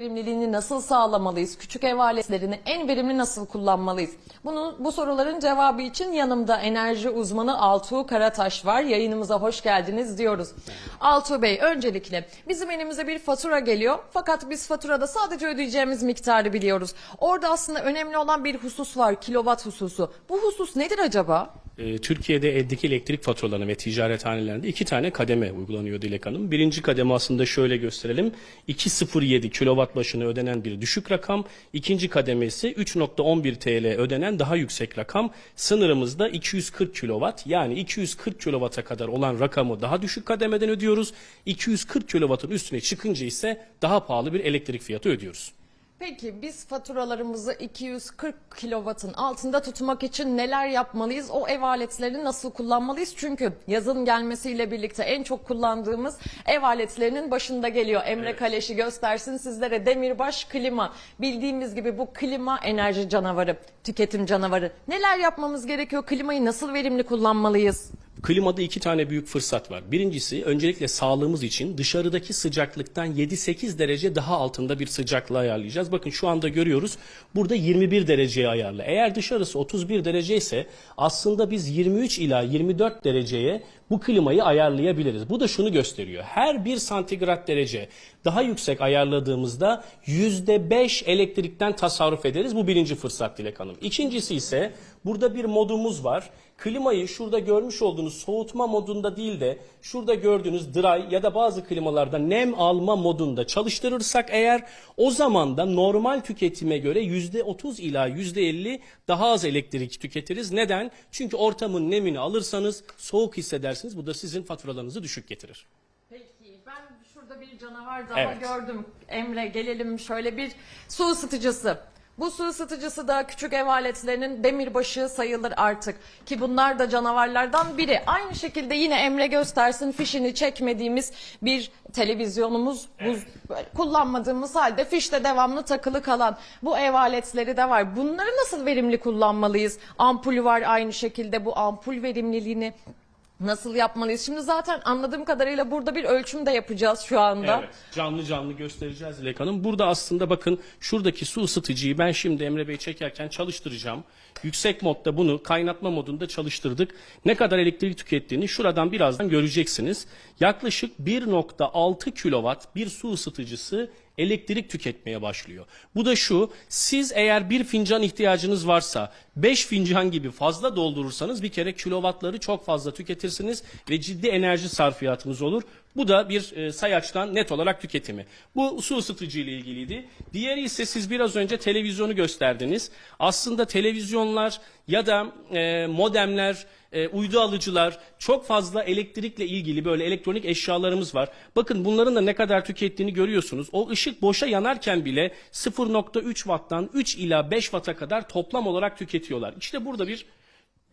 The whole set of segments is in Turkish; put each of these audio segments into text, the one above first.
verimliliğini nasıl sağlamalıyız? Küçük ev aletlerini en verimli nasıl kullanmalıyız? Bunu bu soruların cevabı için yanımda enerji uzmanı Altuğ Karataş var. Yayınımıza hoş geldiniz diyoruz. Altuğ Bey öncelikle bizim elimize bir fatura geliyor. Fakat biz faturada sadece ödeyeceğimiz miktarı biliyoruz. Orada aslında önemli olan bir husus var. Kilowatt hususu. Bu husus nedir acaba? Ee, Türkiye'de evdeki elektrik faturalarına ve ticarethanelerinde iki tane kademe uygulanıyor Dilek Hanım. Birinci kademe aslında şöyle gösterelim. 2.07 kilowatt başına ödenen bir düşük rakam. İkinci kademe ise 3.11 TL ödenen daha yüksek rakam. Sınırımız da 240 kilowatt. Yani 240 kilowatt'a kadar olan rakamı daha düşük kademeden ödüyoruz. 240 kilowattın üstüne çıkınca ise daha pahalı bir elektrik fiyatı ödüyoruz. Peki biz faturalarımızı 240 kilovatın altında tutmak için neler yapmalıyız? O ev aletlerini nasıl kullanmalıyız? Çünkü yazın gelmesiyle birlikte en çok kullandığımız ev aletlerinin başında geliyor. Emre Kaleş'i göstersin sizlere demirbaş klima. Bildiğimiz gibi bu klima enerji canavarı, tüketim canavarı. Neler yapmamız gerekiyor? Klimayı nasıl verimli kullanmalıyız? Klimada iki tane büyük fırsat var. Birincisi öncelikle sağlığımız için dışarıdaki sıcaklıktan 7-8 derece daha altında bir sıcaklığı ayarlayacağız. Bakın şu anda görüyoruz burada 21 dereceye ayarlı. Eğer dışarısı 31 derece ise aslında biz 23 ila 24 dereceye bu klimayı ayarlayabiliriz. Bu da şunu gösteriyor. Her bir santigrat derece daha yüksek ayarladığımızda %5 elektrikten tasarruf ederiz. Bu birinci fırsat Dilek Hanım. İkincisi ise burada bir modumuz var. Klimayı şurada görmüş olduğunuz soğutma modunda değil de şurada gördüğünüz dry ya da bazı klimalarda nem alma modunda çalıştırırsak eğer o zaman da normal tüketime göre %30 ila %50 daha az elektrik tüketiriz. Neden? Çünkü ortamın nemini alırsanız soğuk hissedersiniz. Bu da sizin faturalarınızı düşük getirir. Peki ben şurada bir canavar daha Evet. gördüm. Emre gelelim şöyle bir su ısıtıcısı. Bu su ısıtıcısı da küçük ev aletlerinin demirbaşı sayılır artık. Ki bunlar da canavarlardan biri. Aynı şekilde yine Emre göstersin fişini çekmediğimiz bir televizyonumuz. Bu böyle kullanmadığımız halde fişte devamlı takılı kalan bu ev aletleri de var. Bunları nasıl verimli kullanmalıyız? Ampulü var aynı şekilde bu ampul verimliliğini Nasıl yapmalıyız? Şimdi zaten anladığım kadarıyla burada bir ölçüm de yapacağız şu anda. Evet, canlı canlı göstereceğiz Dilek Hanım. Burada aslında bakın şuradaki su ısıtıcıyı ben şimdi Emre Bey çekerken çalıştıracağım. Yüksek modda bunu kaynatma modunda çalıştırdık. Ne kadar elektrik tükettiğini şuradan birazdan göreceksiniz. Yaklaşık 1.6 kilowatt bir su ısıtıcısı elektrik tüketmeye başlıyor. Bu da şu, siz eğer bir fincan ihtiyacınız varsa 5 fincan gibi fazla doldurursanız bir kere kilowattları çok fazla tüketirsiniz ve ciddi enerji sarfiyatınız olur. Bu da bir e, sayaçtan net olarak tüketimi. Bu su ısıtıcı ile ilgiliydi. Diğeri ise siz biraz önce televizyonu gösterdiniz. Aslında televizyonlar ya da e, modemler, e, uydu alıcılar çok fazla elektrikle ilgili böyle elektronik eşyalarımız var. Bakın bunların da ne kadar tükettiğini görüyorsunuz. O ışık boşa yanarken bile 0.3 watttan 3 ila 5 watt'a kadar toplam olarak tüketiyorlar. İşte burada bir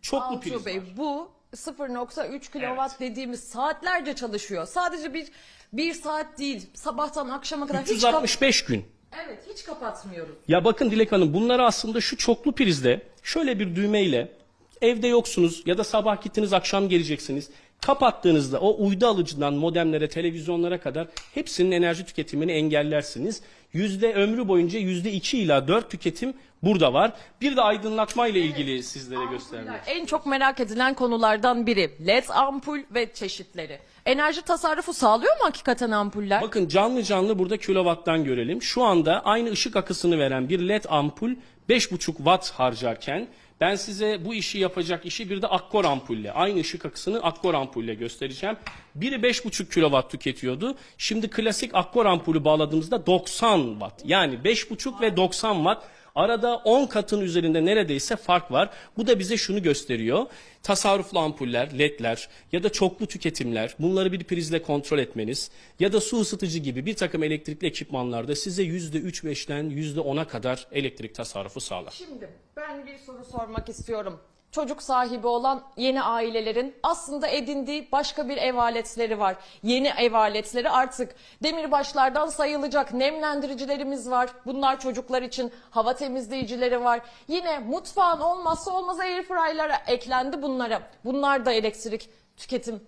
çoklu Altuğ priz Bey var. bu 0.3 kilowatt dediğimiz saatlerce çalışıyor. Sadece bir bir saat değil sabahtan akşama kadar hiç, kap- 365 gün. evet, hiç kapatmıyoruz. Ya bakın Dilek Hanım bunları aslında şu çoklu prizde şöyle bir düğmeyle evde yoksunuz ya da sabah gittiniz akşam geleceksiniz. Kapattığınızda o uydu alıcıdan modemlere, televizyonlara kadar hepsinin enerji tüketimini engellersiniz. Yüzde ömrü boyunca yüzde iki ila dört tüketim burada var. Bir de aydınlatma ile ilgili sizlere göstermek. En çok merak edilen konulardan biri LED ampul ve çeşitleri. Enerji tasarrufu sağlıyor mu hakikaten ampuller? Bakın canlı canlı burada kilowatttan görelim. Şu anda aynı ışık akısını veren bir led ampul 5,5 watt harcarken ben size bu işi yapacak işi bir de akkor ampulle, aynı ışık akısını akkor ampulle göstereceğim. Biri 5,5 kilowatt tüketiyordu. Şimdi klasik akkor ampulü bağladığımızda 90 watt. Yani 5,5 ve 90 watt. Arada 10 katın üzerinde neredeyse fark var. Bu da bize şunu gösteriyor. Tasarruflu ampuller, ledler ya da çoklu tüketimler bunları bir prizle kontrol etmeniz ya da su ısıtıcı gibi bir takım elektrikli ekipmanlarda size %3-5'ten %10'a kadar elektrik tasarrufu sağlar. Şimdi ben bir soru sormak istiyorum. Çocuk sahibi olan yeni ailelerin aslında edindiği başka bir ev aletleri var. Yeni ev aletleri artık demirbaşlardan sayılacak nemlendiricilerimiz var. Bunlar çocuklar için hava temizleyicileri var. Yine mutfağın olmazsa olmaz airfryer'lara eklendi bunlara. Bunlar da elektrik tüketim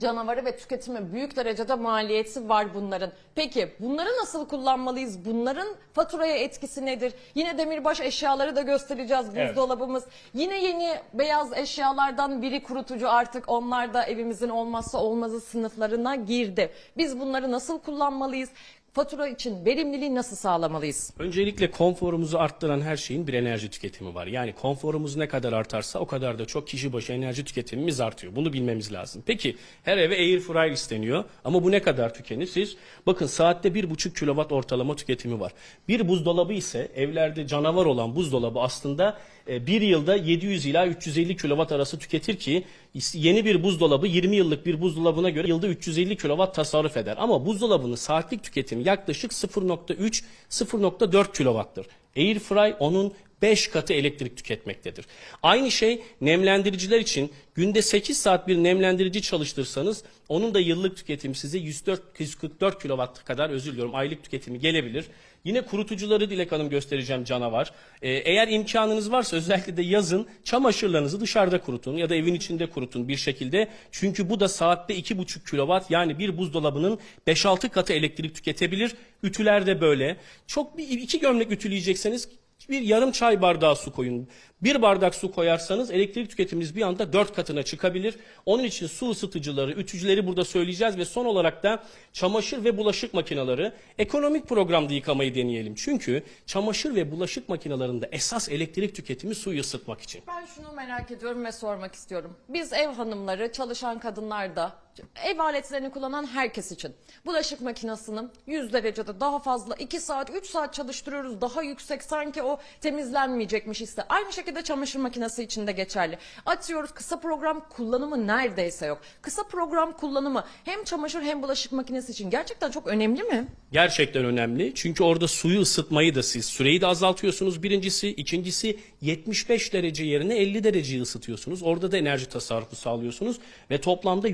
canavarı ve tüketimi büyük derecede maliyeti var bunların. Peki bunları nasıl kullanmalıyız? Bunların faturaya etkisi nedir? Yine demirbaş eşyaları da göstereceğiz Evet. buzdolabımız. Yine yeni beyaz eşyalardan biri kurutucu artık onlar da evimizin olmazsa olmazı sınıflarına girdi. Biz bunları nasıl kullanmalıyız? Fatura için verimliliği nasıl sağlamalıyız? Öncelikle konforumuzu arttıran her şeyin bir enerji tüketimi var. Yani konforumuz ne kadar artarsa o kadar da çok kişi başı enerji tüketimimiz artıyor. Bunu bilmemiz lazım. Peki her eve air fryer isteniyor ama bu ne kadar tükenir? Siz bakın saatte 1,5 kilowatt ortalama tüketimi var. Bir buzdolabı ise evlerde canavar olan buzdolabı aslında e, bir yılda 700 ila 350 kilowatt arası tüketir ki yeni bir buzdolabı 20 yıllık bir buzdolabına göre yılda 350 kilowatt tasarruf eder. Ama buzdolabının saatlik tüketimi yaklaşık 0.3-0.4 kilowattır. Airfry onun 5 katı elektrik tüketmektedir. Aynı şey nemlendiriciler için günde 8 saat bir nemlendirici çalıştırsanız onun da yıllık tüketimi size 104 144 kilowatt kadar özür diliyorum aylık tüketimi gelebilir. Yine kurutucuları Dilek Hanım göstereceğim canavar. Ee, eğer imkanınız varsa özellikle de yazın çamaşırlarınızı dışarıda kurutun ya da evin içinde kurutun bir şekilde. Çünkü bu da saatte 2,5 kilowatt yani bir buzdolabının 5-6 katı elektrik tüketebilir. Ütüler de böyle. Çok bir iki gömlek ütüleyecekseniz bir yarım çay bardağı su koyun. Bir bardak su koyarsanız elektrik tüketiminiz bir anda dört katına çıkabilir. Onun için su ısıtıcıları, ütücüleri burada söyleyeceğiz ve son olarak da çamaşır ve bulaşık makineleri ekonomik programda yıkamayı deneyelim. Çünkü çamaşır ve bulaşık makinelerinde esas elektrik tüketimi suyu ısıtmak için. Ben şunu merak ediyorum ve sormak istiyorum. Biz ev hanımları, çalışan kadınlar da, ev aletlerini kullanan herkes için bulaşık makinesinin 100 derecede daha fazla 2 saat 3 saat çalıştırıyoruz. Daha yüksek sanki o temizlenmeyecekmiş ise. Aynı şekilde çamaşır makinesi için de geçerli. Açıyoruz kısa program kullanımı neredeyse yok. Kısa program kullanımı hem çamaşır hem bulaşık makinesi için gerçekten çok önemli mi? Gerçekten önemli. Çünkü orada suyu ısıtmayı da siz süreyi de azaltıyorsunuz birincisi. ikincisi 75 derece yerine 50 dereceyi ısıtıyorsunuz. Orada da enerji tasarrufu sağlıyorsunuz. Ve toplamda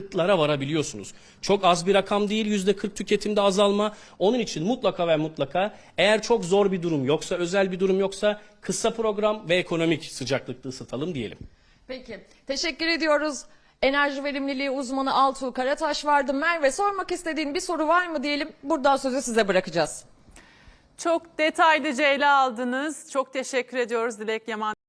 %40'lara varabiliyorsunuz. Çok az bir rakam değil %40 tüketimde azalma. Onun için mutlaka ve mutlaka eğer çok zor bir durum yoksa özel bir durum yoksa kısa program ve ekonomik sıcaklıkta ısıtalım diyelim. Peki teşekkür ediyoruz. Enerji verimliliği uzmanı Altuğ Karataş vardı. Merve sormak istediğin bir soru var mı diyelim. Buradan sözü size bırakacağız. Çok detaylıca ele aldınız. Çok teşekkür ediyoruz Dilek Yaman.